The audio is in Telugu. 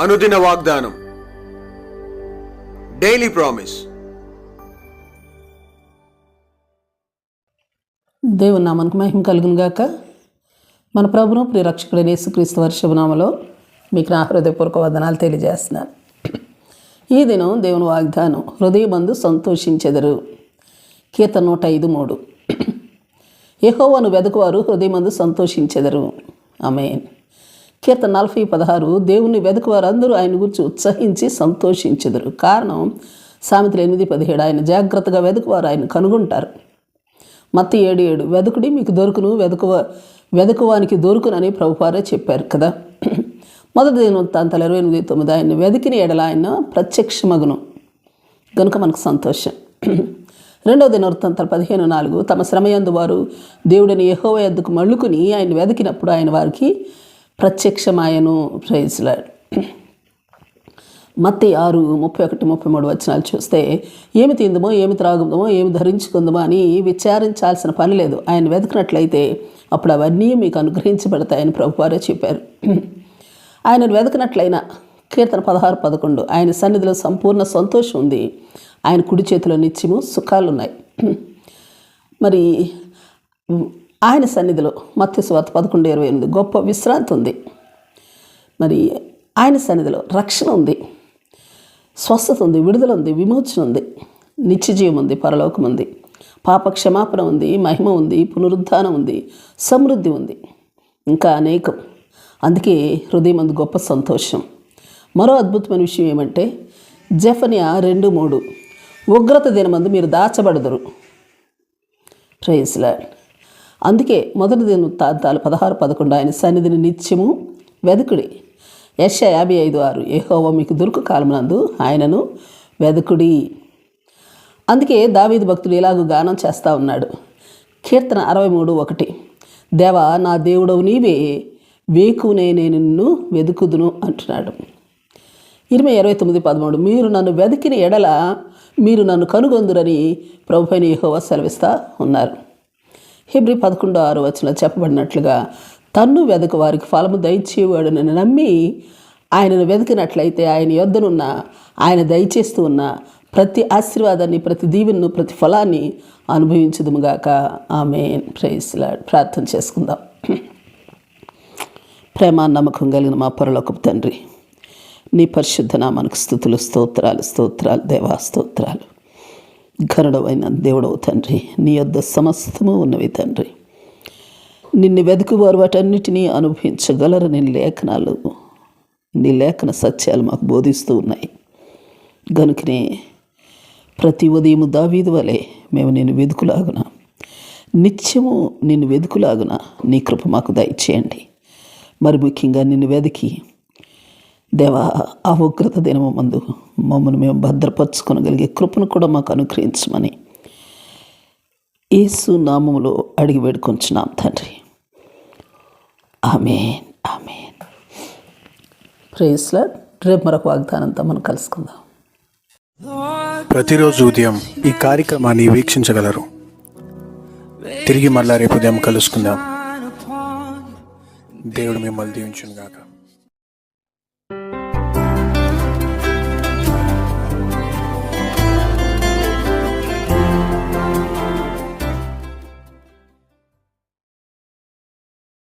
అనుదిన వాగ్దానం. డైలీ ప్రామిస్ దేవుని నామానికి మహిమ కలుగును గాక. మన ప్రభును ప్రియరక్షకుడైన యేసుక్రీస్తు వర్షభనామలో మీకు నా హృదయపూర్వక వందనాలు తెలియజేస్తున్నాను. ఈ దినం దేవుని వాగ్దానం హృదయమందు సంతోషించెదరు. కీర్త నూట ఐదు మూడు. యెహోవాను వెదకువారు హృదయమందు సంతోషించెదరు. ఆమె కీర్తన నలభై పదహారు దేవుని వెదకువారు అందరూ ఆయన గురించి ఉత్సహించి సంతోషించెదరు. కారణం సామెతలు ఎనిమిది పదిహేడు ఆయన జాగ్రత్తగా వెదకువారు ఆయన కనుగొంటారు. మత్తి ఏడు ఏడు వెదకుడి మీకు దొరుకును వెదకువ వెదకువానికి దొరుకునని ప్రభువారే చెప్పారు కదా. మొదటి దినవృత్తాంతాలు ఇరవై ఎనిమిది తొమ్మిది ఆయన వెతికిన ఎడల ఆయన ప్రత్యక్షమగును. గనుక మనకు సంతోషం. రెండవ దినవృత్తాంతాలు పదిహేను నాలుగు తమ శ్రమయందు వారు దేవుడిని యహోవ ఎద్దుకు మళ్ళుకుని ఆయన వెతికినప్పుడు ఆయన వారికి ప్రత్యక్షమాయను. ప్రైజ్లాడు మత్తి ఆరు ముప్పై ఒకటి ముప్పై మూడు వచనాలు చూస్తే ఏమి తిందమో ఏమి త్రాగుదామో ఏమి ధరించుకుందామో అని విచారించాల్సిన పని లేదు. ఆయన వెతికినట్లయితే అప్పుడు అవన్నీ మీకు అనుగ్రహించబడతాయని ప్రభువారే చెప్పారు. ఆయనను వెతకినట్లయినా కీర్తన పదహారు పదకొండు ఆయన సన్నిధిలో సంపూర్ణ సంతోషం ఉంది. ఆయన కుడి చేతిలో నిత్యము సుఖాలు ఉన్నాయి మరి ఆయన సన్నిధిలో మత్స్య పదకొండు ఇరవై ఎనిమిది. గొప్ప విశ్రాంతి ఉంది. మరి ఆయన సన్నిధిలో రక్షణ ఉంది. స్వస్థత ఉంది. విడుదల ఉంది. విమోచన ఉంది. నిత్యజీవం ఉంది. పరలోకం ఉంది. పాప క్షమాపణ ఉంది. మహిమ ఉంది. పునరుద్ధానం ఉంది. సమృద్ధి ఉంది. ఇంకా అనేకం. అందుకే హృదయం అందు గొప్ప సంతోషం. మరో అద్భుతమైన విషయం ఏమంటే జఫనియా రెండు మూడు ఉగ్రత దినమందు మీరు దాచబడదురు. ప్రైజ్లాడ్ అందుకే మొదటి దిన తాంతాలు పదహారు పదకొండు ఆయన సన్నిధిని నిత్యము వెదకుడి. యశ యాభై ఐదు ఆరు ఏహోవ మీకు దొరుకు కాలమునందు ఆయనను వెదకుడి. అందుకే దావీదు భక్తుడు ఇలాగూ గానం చేస్తూ ఉన్నాడు. కీర్తన అరవై మూడు ఒకటి దేవా నా దేవుడవు నీవే వేకునే నేను నిన్ను వెదుకుదును అంటున్నాడు. ఇరవై ఇరవై తొమ్మిది పదమూడు మీరు నన్ను వెతికిన ఎడల మీరు నన్ను కనుగొందురని ప్రభుపైన యెహోవా సెలవిస్తూ ఉన్నారు. హిబ్రి పదకొండో ఆరు వచ్చిన చెప్పబడినట్లుగా తన్ను వెదక వారికి ఫలము దయచేవాడు నమ్మి ఆయనను వెతికినట్లయితే ఆయన యొద్దనున్న ఆయన దయచేస్తూ ఉన్న ప్రతి ఆశీర్వాదాన్ని ప్రతి దీవెనను ప్రతి ఫలాన్ని అనుభవించదుముగాక. ఆమె ప్రైస్లా ప్రార్థన చేసుకుందాం. ప్రేమ నమ్మకం కలిగిన మా పరలోకపు తండ్రి నీ పరిశుద్ధ నామానికి స్థుతులు స్తోత్రాలు స్తోత్రాలు దేవా స్తోత్రాలు. ఘనుడవైన దేవుడవు తండ్రి. నీ యొద్ద సమస్తము ఉన్నవి తండ్రి. నిన్ను వెతుకువారు వాటన్నిటినీ అనుభవించగలరని లేఖనాలు. నీ లేఖన సత్యాలు మాకు బోధిస్తూ ఉన్నాయి. గనుకనే ప్రతి ఉదయం దావీదు వలె మేము నేను వెతుకులాగున నిత్యము నిన్ను వెతుకులాగున నీ కృప మాకు దయచేయండి. మరి ముఖ్యంగా నిన్ను వెతికి దేవా ఆ ఉగ్రత దినము మందు మమ్మల్ని మేము భద్రపరచుకొనగలిగే కృపను కూడా మాకు అనుగ్రహించమని యేసు నామములో అడిగి వేడుకొంచున్నాం తండ్రి. Amen amen. ప్రేస్లా రేపు మరొక వాగ్దానంతో మనం కలుసుకుందాం. ప్రతిరోజు ఉదయం ఈ కార్యక్రమాన్ని వీక్షించగలరు. తిరిగి మళ్ళా రేపు ఉదయం కలుసుకుందాం. దేవుడు మిమ్మల్ని దీవించును గాక